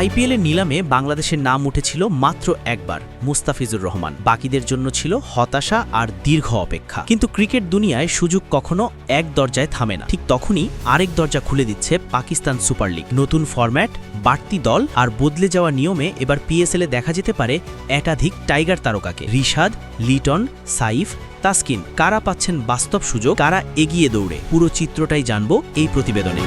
আইপিএলের নিলামে বাংলাদেশের নাম উঠেছিল মাত্র একবার, মুস্তাফিজুর রহমান। বাকিদের জন্য ছিল হতাশা আর দীর্ঘ অপেক্ষা। কিন্তু ক্রিকেট দুনিয়ায় সুযোগ কখনো এক দরজায় থামে না। ঠিক তখনই আরেক দরজা খুলে দিচ্ছে পাকিস্তান সুপার লিগ। নতুন ফরম্যাট, বাড়তি দল আর বদলে যাওয়া নিয়মে এবার পিএসএলে দেখা যেতে পারে একাধিক টাইগার তারকাকে। রিশাদ, লিটন, সাইফ, তাসকিন, কারা পাচ্ছেন বাস্তব সুযোগ, কারা এগিয়ে দৌড়ে? পুরো চিত্রটাই জানব এই প্রতিবেদনে।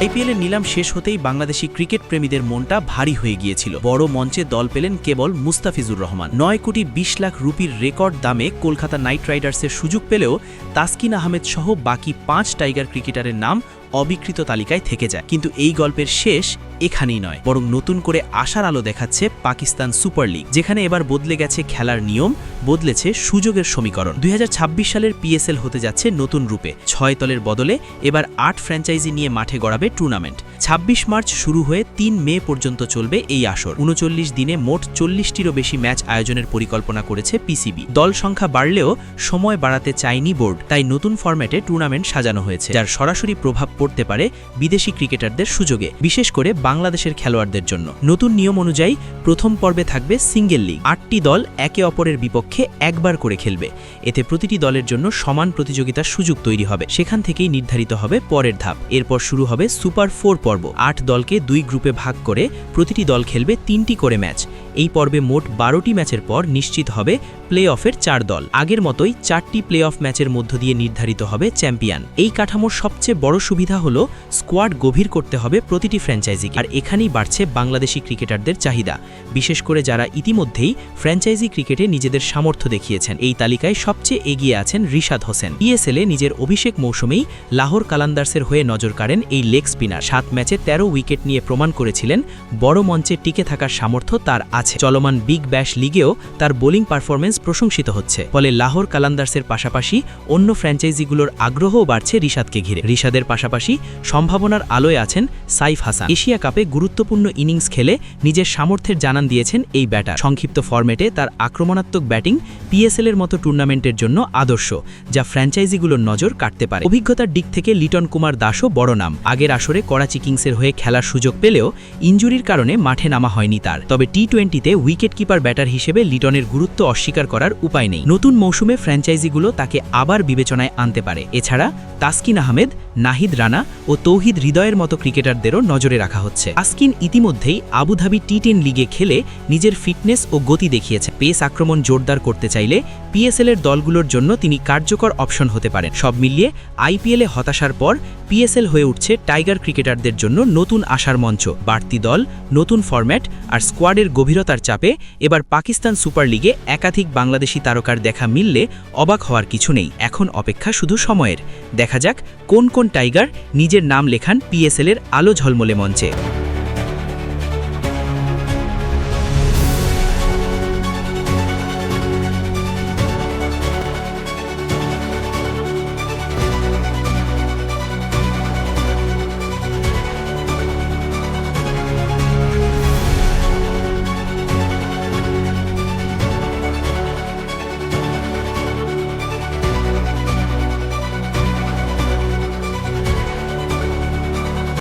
আইপিএলের নিলাম শেষ হতেই বাংলাদেশি ক্রিকেট প্রেমীদের মনটা ভারী হয়ে গিয়েছিল। বড় মঞ্চে দল পেলেন কেবল মুস্তাফিজুর রহমান। নয় কোটি বিশ লাখ রুপির রেকর্ড দামে কলকাতা নাইট রাইডার্সের সুযোগ পেলেও তাসকিন আহমেদ সহ বাকি পাঁচ টাইগার ক্রিকেটারের নাম অবিকৃত তালিকায় থেকে যায়। কিন্তু এই গল্পের শেষ এখানেই নয়, বরং নতুন করে আশার আলো দেখাচ্ছে পাকিস্তান সুপার লিগ, যেখানে এবার বদলে গেছে খেলার নিয়ম, বদলেছে সুযোগের সমীকরণ। দুই সালের পিএসএল হতে যাচ্ছে নতুন রূপে, ছয় তলের বদলে এবার আট ফ্র্যাঞ্চাইজি নিয়ে মাঠে গড়াবে টুর্নামেন্ট ২৬ মার্চ শুরু হয়ে তিন মে পর্যন্ত চলবে এই আসর। উনচল্লিশ দিনে মোট চল্লিশটিরও বেশি ম্যাচ আয়োজনের পরিকল্পনা করেছে পিসিবি দল সংখ্যা বাড়লেও সময় বাড়াতে চায়নি বোর্ড, তাই নতুন ফরম্যাটে টুর্নামেন্ট সাজানো হয়েছে, যার সরাসরি প্রভাব পড়তে পারে বিদেশি ক্রিকেটারদের সুযোগে, বিশেষ করে বাংলাদেশের খেলোয়াড়দের জন্য। নতুন নিয়ম অনুযায়ী প্রথম পর্বে থাকবে সিঙ্গেল লিগ। আটটি দল একে অপরের বিপক্ষে একবার করে খেলবে। এতে প্রতিটি দলের জন্য সমান প্রতিযোগিতার সুযোগ তৈরি হবে। সেখান থেকেই নির্ধারিত হবে পরের ধাপ। এরপর শুরু হবে সুপার ফোর পর্ব। আট দলকে দুই গ্রুপে ভাগ করে প্রতিটি দল খেলবে তিনটি করে ম্যাচ। এই পর্বে মোট বারোটি ম্যাচের পর নিশ্চিত হবে প্লে অফের চার দল। আগের মতোই চারটি প্লে অফ ম্যাচের মধ্য দিয়ে নির্ধারিত হবে চ্যাম্পিয়ন। এই কাঠামোর সবচেয়ে বড় সুবিধা হল স্কোয়াড গভীর করতে হবে প্রতিটি ফ্র্যাঞ্চাইজি আর এখানেই বাড়ছে বাংলাদেশি ক্রিকেটারদের চাহিদা, বিশেষ করে যারা ইতিমধ্যেই ফ্র্যাঞ্চাইজি ক্রিকেটে নিজেদের সামর্থ্য দেখিয়েছেন। এই তালিকায় সবচেয়ে এগিয়ে আছেন রিশাদ হোসেন। ইএসএলে নিজের অভিষেক মৌসুমেই লাহোর কালান্দার্সের হয়ে নজর কাড়েন এই লেগ স্পিনার। সাত ম্যাচে ১৩ উইকেট নিয়ে প্রমাণ করেছিলেন বড় মঞ্চে টিকে থাকার সামর্থ্য তার আছে। চলমান বিগ ব্যাশ লিগেও তার বোলিং পারফরমেন্স প্রশংসিত হচ্ছে। ফলে লাহোর কালান্দার্সের পাশাপাশি অন্য ফ্র্যাঞ্চাইজিগুলোর আগ্রহও বাড়ছে রিশাদকে ঘিরে। রিশাদের পাশাপাশি সম্ভাবনার আলোয় আছেন সাইফ হাসান। এশিয়া কাপে গুরুত্বপূর্ণ ইনিংস খেলে নিজের সামর্থ্যের জানান দিয়েছেন এই ব্যাটার। সংক্ষিপ্ত ফরম্যাটে তার আক্রমণাত্মক ব্যাটিং পিএসএল এর মতো টুর্নামেন্টের জন্য আদর্শ, যা ফ্র্যাঞ্চাইজিগুলোর নজর কাটতে পারে। অভিজ্ঞতার দিক থেকে লিটন কুমার দাসও বড় নাম। আগের আসরে করাচি কিংসের হয়ে খেলার সুযোগ পেলেও ইঞ্জুরির কারণে মাঠে নামা হয়নি তার। তবে টি টোয়েন্টিতে উইকেট কিপার ব্যাটার হিসেবে লিটনের গুরুত্ব অস্বীকার করার উপায় নেই। নতুন মৌসুমে ফ্র্যাঞ্চাইজিগুলো তাকে আবার বিবেচনায় আনতে পারে। এছাড়া তাসকিন আহমেদ, নাহিদ রানা ও তৌহিদ হৃদয়ের মতো ক্রিকেটারদেরও নজরে রাখা হচ্ছে তাসকিন ইতিমধ্যেই আবুধাবি টি টেন লিগে খেলে নিজের ফিটনেস ও গতি দেখিয়েছে। পেস আক্রমণ জোরদার করতে চাইলে পিএসএল এর দলগুলোর জন্য তিনি কার্যকর অপশন হতে পারেন। সব মিলিয়ে আইপিএলে হতাশার পর পিএসএল হয়ে উঠছে টাইগার ক্রিকেটারদের জন্য নতুন আশার মঞ্চ। বাড়তি দল, নতুন ফরম্যাট আর স্কোয়াডের গভীরতার চাপে এবার পাকিস্তান সুপার লিগে একাধিক বাংলাদেশি তারকার দেখা মিললে অবাক হওয়ার কিছু নেই। এখন অপেক্ষা শুধু সময়ের। দেখা যাক কোন কোন টাইগার নিজের নাম লেখান পিএসএল এর আলো ঝলমলে মঞ্চে।